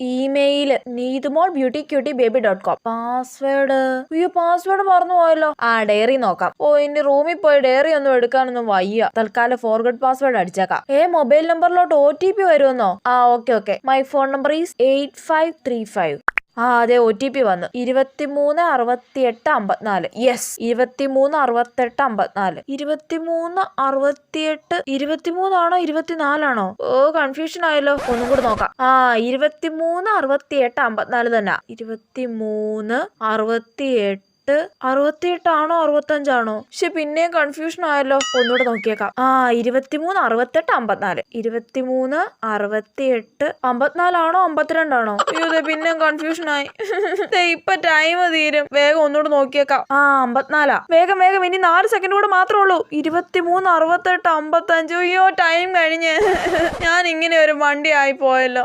Email Neethumol beauty cutie baby dot com password അയ്യോ password മറന്നു പോയല്ലോ. ആ ഡയറി നോക്കാം. ഓ ഇനി റൂമിൽ പോയി ഡയറി ഒന്നും എടുക്കാനൊന്നും വയ്യ. തൽക്കാലം ഫോർഗഡ് പാസ്വേഡ് അടിച്ചേക്കാം. ഏ മൊബൈൽ നമ്പറിലോട്ട് ഒ ടി പി വരുമെന്നോ? ആ okay okay my phone number is eight five three five ആ അതെ ഒ ടി പി വന്നു. ഇരുപത്തിമൂന്ന് അറുപത്തിയെട്ട് അമ്പത്തിനാല്. യെസ് ഇരുപത്തിമൂന്ന് അറുപത്തെട്ട് അമ്പത്തിനാല്. ഇരുപത്തിമൂന്ന് അറുപത്തിയെട്ട് ഇരുപത്തിമൂന്നാണോ ഇരുപത്തിനാലാണോ ഓ കൺഫ്യൂഷൻ ആയല്ലോ. ഒന്നും കൂടി നോക്കാം. ആ ഇരുപത്തിമൂന്ന് അറുപത്തിയെട്ട് അമ്പത്തിനാല് തന്നെ. ഇരുപത്തിമൂന്ന് അറുപത്തിയെട്ട് അറുപത്തിയെട്ടാണോ അറുപത്തഞ്ചാണോ? പക്ഷെ പിന്നെയും കൺഫ്യൂഷൻ ആയല്ലോ. ഒന്നുകൂടെ നോക്കിയേക്കാം. ആ ഇരുപത്തിമൂന്ന് അറുപത്തെട്ട് അമ്പത്തിനാല്. ഇരുപത്തിമൂന്ന് അറുപത്തിയെട്ട് അമ്പത്തിനാലാണോ അമ്പത്തിരണ്ടാണോ? അയ്യോ പിന്നെയും കൺഫ്യൂഷൻ ആയി. ഇപ്പൊ ടൈം തീരും. വേഗം ഒന്നുകൂടെ നോക്കിയേക്കാം. ആ അമ്പത്തിനാലാ. വേഗം വേഗം. ഇനി നാല് സെക്കൻഡ് കൂടെ മാത്രമേ ഉള്ളൂ. ഇരുപത്തിമൂന്ന് അറുപത്തെട്ട് അമ്പത്തഞ്ച്. അയ്യോ ടൈം കഴിഞ്ഞ്. ഞാൻ ഇങ്ങനെ ഒരു വണ്ടി ആയി പോയല്ലോ.